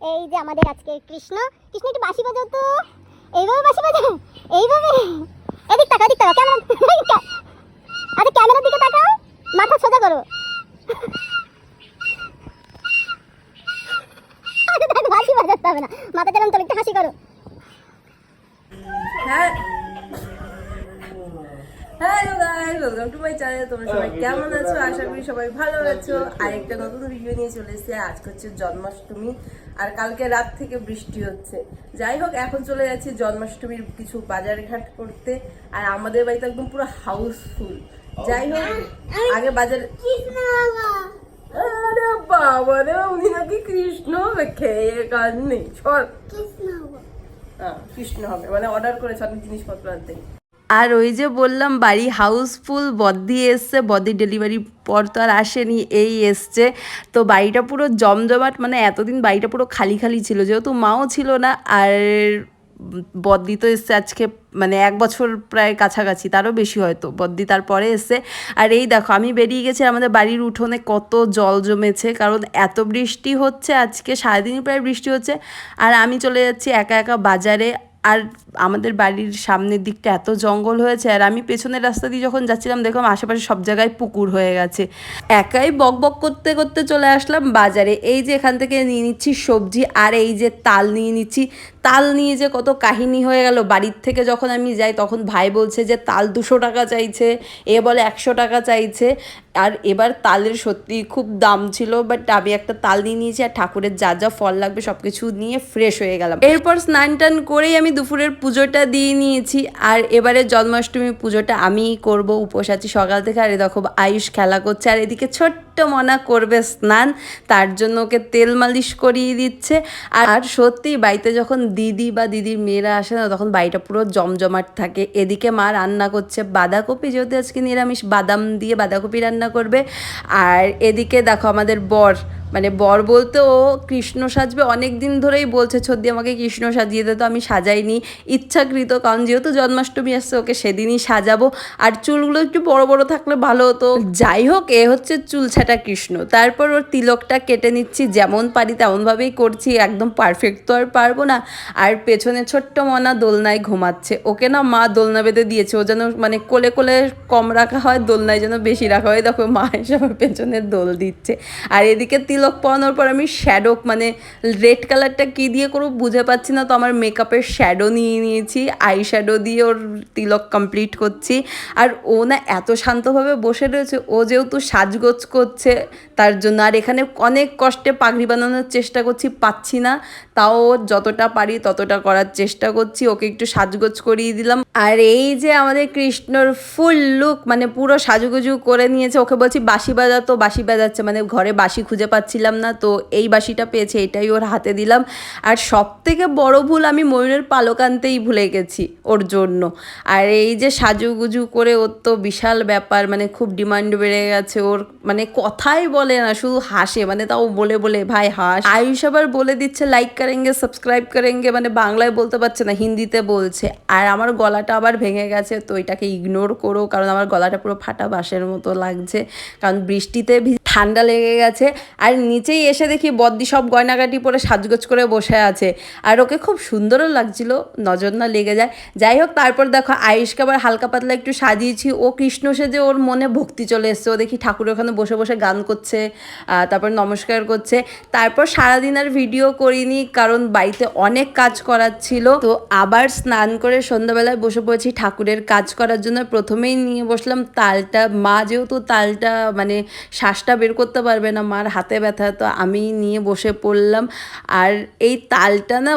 এই যে আমাদের আজকে কৃষ্ণ কৃষ্ণ একটু বাসি বাজাও তো। এইভাবে বাসি বাজাও? এইভাবে? এদিক তাকাও দিক তাকাও। ক্যামেরা আরে ক্যামেরার দিকে তাকাও। মাথা সোজা করো। দাদা, বাঁশি বাজাতে হবে না। মাথা যেরকম তোর একটু হাসি করো। হ্যাঁ। Hello guys welcome to my channel তোমরা সবাই কেমন আছো? আশা করি সবাই ভালো আছো। আর একটা নতুন ভিডিও নিয়ে চলে এসেছি। আজকে হচ্ছে জন্মাষ্টমী আর কালকে রাত থেকে বৃষ্টি হচ্ছে। যাই হোক এখন চলে যাচ্ছি জন্মাষ্টমীর কিছু বাজার ঘাট করতে। আর আমাদের বাড়িতে একদম পুরো হাউসফুল যাই হোক আগে বাজার কৃষ্ণ বাবা। আরে বাবা রে উনি নাকি কৃষ্ণ খেয়ে কাজ নেই। সর কৃষ্ণ হ্যাঁ, কৃষ্ণ হবে। মানে অর্ডার করেছে অনেক জিনিসপত্র আনতে। আর ওই যে বললাম, বাড়ি হাউসফুল বদ্দি এসছে বদ্দি ডেলিভারি পর তো আর আসেনি, এই এসছে। তো বাড়িটা পুরো জমজমাট মানে এতদিন বাড়িটা পুরো খালি খালি ছিল, যেহেতু মাও ছিল না, আর বদ্দি তো এসছে আজকে মানে এক বছর প্রায় কাছাকাছি, তারও বেশি হয়তো, বদ্দি তারপরে এসছে। আর এই দেখো, আমি বেরিয়ে গেছি আমাদের বাড়ির উঠোনে কত জল জমেছে, কারণ এত বৃষ্টি হচ্ছে আজকে, সারাদিনই প্রায় বৃষ্টি হচ্ছে। আর আমি চলে যাচ্ছি একা একা বাজারে আর আমাদের বাড়ির সামনের দিকটা এত জঙ্গল হয়েছে, আর আমি পেছনের রাস্তা দিয়ে যখন যাচ্ছিলাম, দেখলাম আশেপাশে সব জায়গায় পুকুর হয়ে গেছে। একাই বক বক করতে করতে চলে আসলাম বাজারে। এই যে এখান থেকে নিয়ে নিচ্ছি সবজি, আর এই যে তাল নিয়ে নিচ্ছি। তাল নিয়ে যে কত কাহিনী হয়ে গেল। বাড়ির থেকে যখন আমি যাই, তখন ভাই বলছে যে, তাল দুশো টাকা চাইছে, এ বলে একশো টাকা চাইছে। আর এবার তালের সত্যি খুব দাম ছিল বাট আমি একটা তাল নিয়ে নিয়েছি আর ঠাকুরের যা যা ফল লাগবে সব কিছু নিয়ে ফ্রেশ হয়ে গেলাম। এরপর স্নান টান করেই আমি দুপুরের পুজোটা দিয়ে নিয়েছি। আর এবারে জন্মাষ্টমী পুজোটা আমিই করব। উপোস আছি সকাল থেকে, আর দেখো আয়ুষ খেলা করছে। আর এদিকে ছোট্ট মনা করবে স্নান, তার জন্য ওকে তেল মালিশ করিয়ে দিচ্ছে। আর সত্যি বাড়িতে যখন দিদি বা দিদির মেয়েরা আসে না, তখন বাড়িটা পুরো জমজমাট থাকে। এদিকে মা রান্না করছে বাঁধাকপি, যেহেতু আজকে নিরামিষ, বাদাম দিয়ে বাঁধাকপি রান্না করবে। আর এদিকে দেখো আমাদের বর মানে বর বলতে, ও কৃষ্ণ সাজবে। অনেক দিন ধরেই বলছে, ছদ্দি, আমাকে কৃষ্ণ সাজিয়ে দে তো, আমি সাজাইনি। ইচ্ছাকৃত, কারণ যেহেতু জন্মাষ্টমী আসছে, ওকে সেদিনই সাজাবো। আর চুলগুলো একটু বড় বড় থাকলে ভালো হতো। যাই হোক, এ হচ্ছে চুল ছাটা কৃষ্ণ। তারপর ওর তিলকটা কেটে নিচ্ছি, যেমন পারি তেমনভাবেই করছি, একদম পারফেক্ট তো আর পারব না। আর পেছনে ছোট্ট মনা দোলনায় ঘুমাচ্ছে। ওকে না মা দোলনা বেঁধে দিয়েছে, ও যেন মানে কোলে কোলে কম রাখা হয়, দোলনায় যেন বেশি রাখা হয়। দেখো মা এসব পেছনে দোল দিচ্ছে। আর এদিকে তিলক পরানোর পর আমি শ্যাডো মানে রেড কালারটা কী দিয়ে করব বুঝে পাচ্ছি না। তো আমার মেকআপের শ্যাডো নিয়ে নিয়েছি আই শ্যাডো দিয়ে ওর তিলক কমপ্লিট করছি। আর ও না এত শান্তভাবে বসে রয়েছে, ও যেহেতু সাজগোজ করছে, তার জন্য আর এখানে অনেক কষ্টে পাগড়ি বানানোর চেষ্টা করছি, পাচ্ছি না। তাও যতটা পারি ততটা করার চেষ্টা করছি, ওকে একটু সাজগোজ করিয়ে দিলাম। আর এই যে আমাদের কৃষ্ণর ফুল লুক মানে পুরো সাজুগুজু করে নিয়েছে, ওকে বলছি বাঁশি বাজাতো বাঁশি বাজাচ্ছে মানে ঘরে বাঁশি খুঁজে পাচ্ছিলাম না, তো এই বাঁশিটা পেয়েছে, এটাই ওর হাতে দিলাম। আর সব থেকে বড় ভুল আমি ময়ূরের পালক আনতেই ভুলে গেছি ওর জন্য। আর এই যে সাজুগুজু করে ওর তো বিশাল ব্যাপার মানে খুব ডিমান্ড বেড়ে গেছে ওর মানে কথাই বলে না, শুধু হাসে মানে তাও বলে বলে, ভাই, হাস। আয়ুষ আবার বলে দিচ্ছে, লাইক করেঙ্গে, সাবস্ক্রাইব করেঙ্গে। মানে বাংলায় বলতে পারছে না, হিন্দিতে বলছে। আর আমার গলাটা আবার ভেঙে গেছে, তো এটাকে ইগনোর করো, কারণ আমার গলাটা পুরো ফাটা বাঁশের মতো লাগছে। কারণ বৃষ্টিতে ভি- ঠান্ডা লেগে গেছে। আর নিচেই এসে দেখি বদ্দি সব গয়নাগাটি পরে সাজগোজ করে বসে আছে। আর ওকে খুব সুন্দরও লাগছিল, নজর না লেগে যায়। যাই হোক, তারপর দেখো আয়ুষকে আবার হালকা পাতলা একটু সাজিয়েছি। ও কৃষ্ণ সেজে ওর মনে ভক্তি চলে এসছে। ও দেখি ঠাকুরের ওখানে বসে বসে গান করছে তারপর নমস্কার করছে। তারপর সারাদিন আর ভিডিও করিনি, কারণ বাড়িতে অনেক কাজ করার ছিল। তো আবার স্নান করে সন্ধ্যাবেলায় বসে পড়েছি ঠাকুরের কাজ করার জন্য। প্রথমেই নিয়ে বসলাম তালটা। মা যেহেতু তালটা মানে শ্বাসটা বের করতে পারবে না, মার হাতে ব্যথা, তো আমি নিয়ে বসে পড়লাম। আর এই তালটা না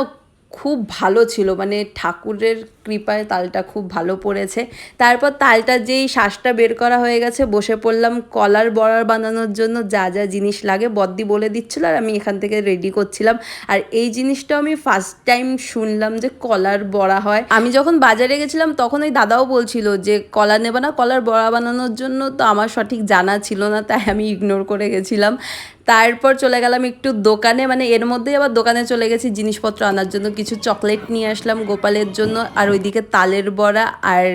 খুব ভালো ছিল মানে ঠাকুরের কৃপায় তালটা খুব ভালো পড়েছে। তারপর তালটা যেই শ্বাসটা বের করা হয়ে গেছে, বসে পড়লাম কলার বড়ার বানানোর জন্য, যা যা জিনিস লাগে। বদ্দি বলে দিচ্ছিল আর আমি এখান থেকে রেডি করছিলাম। আর এই জিনিসটা আমি ফার্স্ট টাইম শুনলাম যে কলার বড়া হয়। আমি যখন বাজারে গেছিলাম, তখন ওই দাদাও বলছিল যে, কলা নেবে না, কলার বড়া বানানোর জন্য তো আমার সঠিক জানা ছিল না, তাই আমি ইগনোর করে গেছিলাম। তারপর চলে গেলাম একটু দোকানে মানে এর মধ্যেই আবার দোকানে চলে গেছি, জিনিসপত্র আনার জন্য, কিছু চকলেট নিয়ে আসলাম গোপালের জন্য, আর ওইদিকে তালের বড়া আর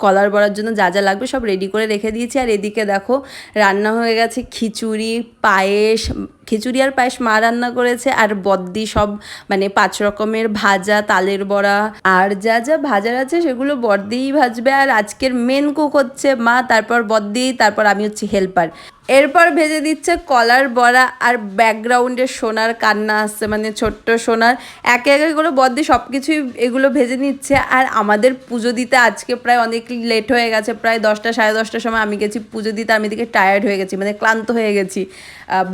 কলার বড়ার জন্য যা যা লাগবে সব রেডি করে রেখে দিয়েছি। আর এদিকে দেখো রান্না হয়ে গেছে খিচুড়ি, পায়েস খিচুড়ি আর পায়েস মা রান্না করেছে, আর বদ্দি সব মানে পাঁচ রকমের ভাজা, তালের বড়া, আর যা যা ভাজার আছে সেগুলো বদ্দিই ভাজবে, আর আজকের মেন কুক হচ্ছে মা, তারপর বদ্দি, তারপর আমি হচ্ছি হেল্পার এরপর ভেজে দিচ্ছে কলার বড়া, আর ব্যাকগ্রাউন্ডে সোনার কান্না আসছে মানে ছোট্ট সোনার। একে একে করে বদ্দি সব কিছুই এগুলো ভেজে নিচ্ছে, আর আমাদের পুজো দিতে আজকে প্রায় অনেক লেট হয়ে গেছে, প্রায় দশটা, সাড়ে দশটার সময় আমি গেছি পুজো দিতে, আমি দিকে টায়ার্ড হয়ে গেছি মানে ক্লান্ত হয়ে গেছি।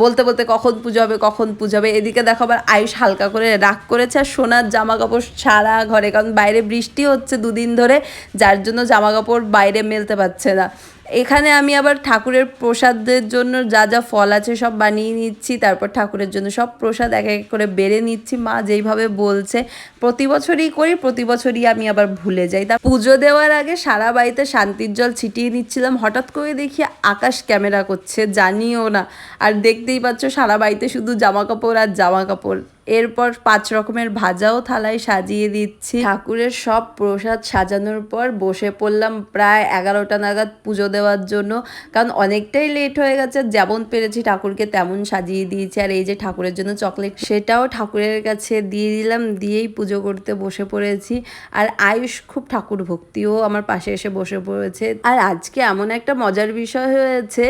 বলতে বলতে বলতে কখন পুজো হবে, কখন পুজো হবে। এদিকে দেখো আবার আয়ুষ হালকা করে রাগ করেছে আর সোনার জামা কাপড় সারা ঘরে, কারণ বাইরে বৃষ্টি হচ্ছে দুদিন ধরে, যার জন্য জামা কাপড় বাইরে মেলতে পারছে না। এখানে আমি আবার ঠাকুরের প্রসাদের জন্য যা যা ফল আছে সব বানিয়ে নিচ্ছি, তারপর ঠাকুরের জন্য সব প্রসাদ এক এক করে বেড়ে নিচ্ছি, মা যেইভাবে বলছে। প্রতি বছরই করি, প্রতি বছরই আমি আবার ভুলে যাই। তা পুজো দেওয়ার আগে সারা বাড়িতে শান্তির জল ছিটিয়ে নিচ্ছিলাম। হঠাৎ করে দেখি আকাশ ক্যামেরা করছে, জানিও না। আর দেখতেই পাচ্ছ সারা বাড়িতে শুধু জামা কাপড় আর জামা কাপড় এরপর পাঁচ রকমের ভাজাও থালায় সাজিয়ে দিচ্ছি। ঠাকুরের সব প্রসাদ সাজানোর পর বসে পড়লাম প্রায় এগারোটা নাগাদ পুজো দেওয়ার জন্য। কারণ অনেকটাই লেট হয়ে গেছে, যেমন পেরেছি ঠাকুরকে তেমন সাজিয়ে দিয়েছি। আর এই যে ঠাকুরের জন্য চকলেট সেটাও ঠাকুরের কাছে দিয়ে দিলাম, দিয়েই পুজো করতে বসে পড়েছি। আর আয়ুষ খুব ঠাকুর ভক্তিও আমার পাশে এসে বসে পড়েছে। আর আজকে এমন একটা মজার বিষয় হয়েছে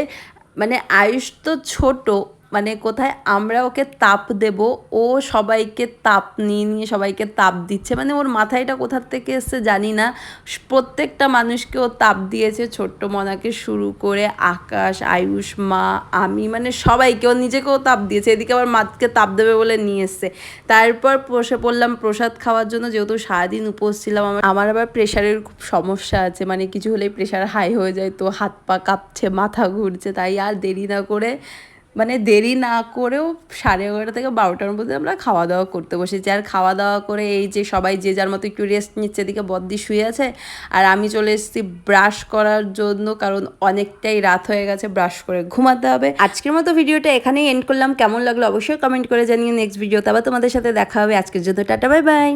মানে আয়ুষ তো ছোট মানে কোথায় আমরা ওকে তাপ দেব, ও সবাইকে তাপ নিয়ে নিয়ে সবাইকে তাপ দিচ্ছে। মানে ওর মাথায়টা কোথার থেকে এসছে জানি না। প্রত্যেকটা মানুষকে ও তাপ দিয়েছে, ছোট্ট মনাকে শুরু করে আকাশ, আয়ুষ, মা, আমি মানে সবাইকে ও নিজেকেও তাপ দিয়েছে। এদিকে আবার মাকে তাপ দেবে বলে নিয়ে এসছে। তারপর বসে পড়লাম প্রসাদ খাওয়ার জন্য, যেহেতু সারাদিন উপোস ছিলাম, আমার আমার আবার প্রেশারের খুব সমস্যা আছে। মানে কিছু হলেই প্রেশার হাই হয়ে যায়, তো হাত পা কাঁপছে, মাথা ঘুরছে, তাই আর দেরি না করে মানে দেরি না করেও সাড়ে এগারোটা থেকে বারোটার মধ্যে আমরা খাওয়া দাওয়া করতে বসেছি। আর খাওয়া দাওয়া করে এই যে সবাই যে যার মতো একটু রেস্ট নিচ্ছে, এদিকে বদ্দি শুয়ে আছে। আর আমি চলে এসেছি ব্রাশ করার জন্য, কারণ অনেকটাই রাত হয়ে গেছে ব্রাশ করে ঘুমাতে হবে। আজকের মতো ভিডিওটা এখানেই এন্ড করলাম। কেমন লাগল অবশ্যই কমেন্ট করে জানিয়ে নেক্সট ভিডিওতে আবার তোমাদের সাথে দেখা হবে। আজকের জন্য টাটা বাই বাই